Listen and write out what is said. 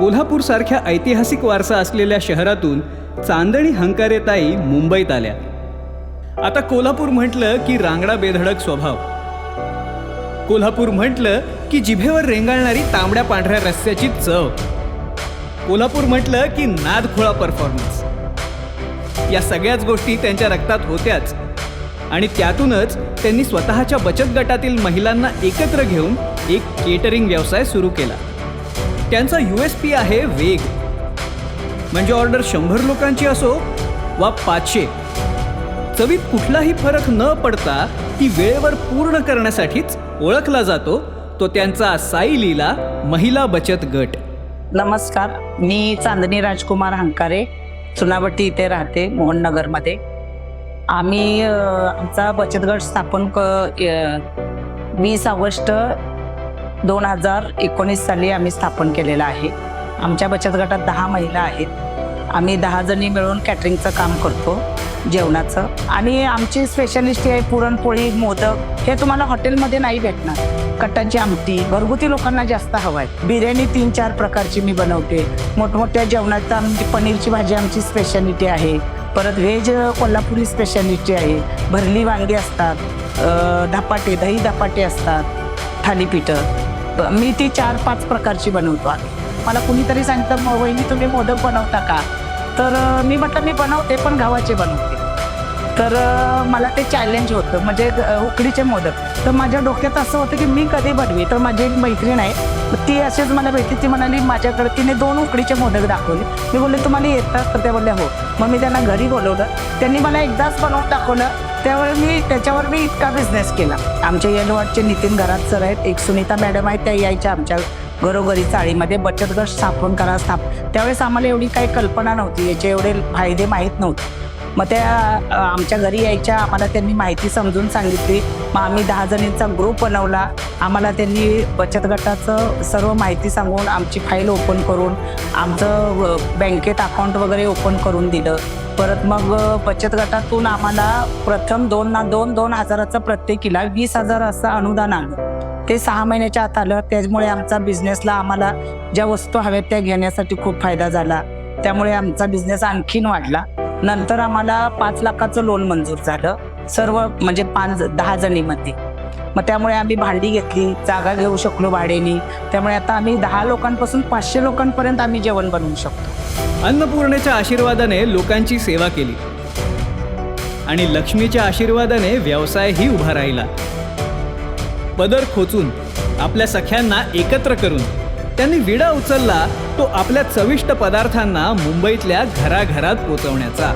कोल्हापूर सारख्या ऐतिहासिक वारसा असलेल्या शहरातून चांदणी हंकारेताई मुंबईत आल्या. आता कोल्हापूर म्हटलं की रांगडा बेधडक स्वभाव. कोल्हापूर म्हटलं की जिभेवर रेंगाळणारी तांबड्या पांढऱ्या रस्त्याची चव. कोल्हापूर म्हटलं की नादखोळा परफॉर्मन्स या सगळ्याच गोष्टी त्यांच्या रक्तात होत्याच. आणि त्यातूनच त्यांनी स्वतःच्या बचत गटातील महिलांना एकत्र घेऊन एक केटरिंग व्यवसाय सुरू केला. त्यांचा यू एस पी आहे वेग. म्हणजे ऑर्डर शंभर लोकांची असो वा पाचशे. चवीत कुठलाही फरक न पडता ती वेळेवर पूर्ण करण्यासाठीच ओळखला जातो. तो त्यांचा साई लीला महिला बचत गट. नमस्कार. मी चांदणी राजकुमार हंकारे चुनावटी इथे राहते मोहननगरमध्ये. आम्ही आमचा बचत गट स्थापन क वीस ऑगस्ट दोन हजार एकोणीस साली आम्ही स्थापन केलेलं आहे. आमच्या बचत गटात दहा महिला आहेत. आम्ही दहा जणी मिळून कॅटरिंगचं काम करतो जेवणाचं. आणि आमची स्पेशालिस्टी आहे पुरणपोळी मोदक. हे तुम्हाला हॉटेलमध्ये नाही भेटणार. कटाची आमटी घरगुती लोकांना जास्त हवं आहे. बिर्याणी तीन चार प्रकारची मी बनवते. मोठमोठ्या जेवणात आमची पनीरची भाजी आमची स्पेशालिटी आहे. परत व्हेज कोल्हापुरी स्पेशालिटी आहे. भरली वांगी असतात. धपाटे दही धपाटे असतात. थालीपीठं. मी ती चार पाच प्रकारची बनवतो आहे मला कुणीतरी सांगितलं "म- वहिनी तुम्ही मोदक बनवता का? तर मी म्हटलं मी बनवते पण गव्हाचे बनवते. तर मला ते चॅलेंज होतं म्हणजे उकडीचे मोदक. तर माझ्या डोक्यात असं होतं की मी कधी बनवी? तर माझी एक मैत्रीण आहे ती अशीच मला भेटली ती म्हणाली माझ्याकडे तिने दोन उकडीचे मोदक दाखवले. मी बोलले तुम्हाला येतात? तर त्या बोलल्या हो. मग मी त्यांना घरी बोलवलं. त्यांनी मला एकदाच बनवून दाखवलं. त्यावर मी त्याच्यावर मी इतका बिझनेस केला. आमच्या येलवाडचे नितीन घरात सर आहेत एक सुनीता मॅडम आहेत त्या यायच्या आमच्या घरोघरी चाळीमध्ये. बचत गट स्थापन करा स्थाप त्यावेळेस आम्हाला एवढी काही कल्पना नव्हती याचे एवढे फायदे माहीत नव्हते. मग त्या आमच्या घरी यायच्या आम्हाला त्यांनी माहिती समजून सांगितली. मग आम्ही दहा जणींचा ग्रुप बनवला. आम्हाला त्यांनी बचत गटाचं सर्व माहिती सांगून आमची फाईल ओपन करून आमचं बँकेत अकाउंट वगैरे ओपन करून दिलं. परत मग बचत गटातून आम्हाला प्रथम दोन ना दोन दोन हजाराचं प्रत्येकीला वीस हजार असं अनुदान आलं. ते सहा महिन्याच्या आत आलं. त्यामुळे आमचा बिझनेसला आम्हाला ज्या वस्तू हव्यात त्या घेण्यासाठी खूप फायदा झाला. त्यामुळे आमचा बिझनेस आणखीन वाढला. नंतर आम्हाला पाच लाखाचं लोन मंजूर झालं. सर्व म्हणजे पाच दहा जणीमध्ये. मग त्यामुळे आम्ही भांडी घेतली जागा घेऊ शकलो भाडेनी त्यामुळे आता आम्ही दहा लोकांपासून पाचशे लोकांपर्यंत आम्ही जेवण बनवू शकतो. अन्नपूर्णेच्या आशीर्वादाने लोकांची सेवा केली. आणि लक्ष्मीच्या आशीर्वादाने व्यवसायही उभा राहिला. पदर खोचून आपल्या सख्यांना एकत्र करून त्यांनी विडा उचलला तो आपल्या चविष्ट पदार्थांना मुंबईतल्या घराघरात पोचवण्याचा.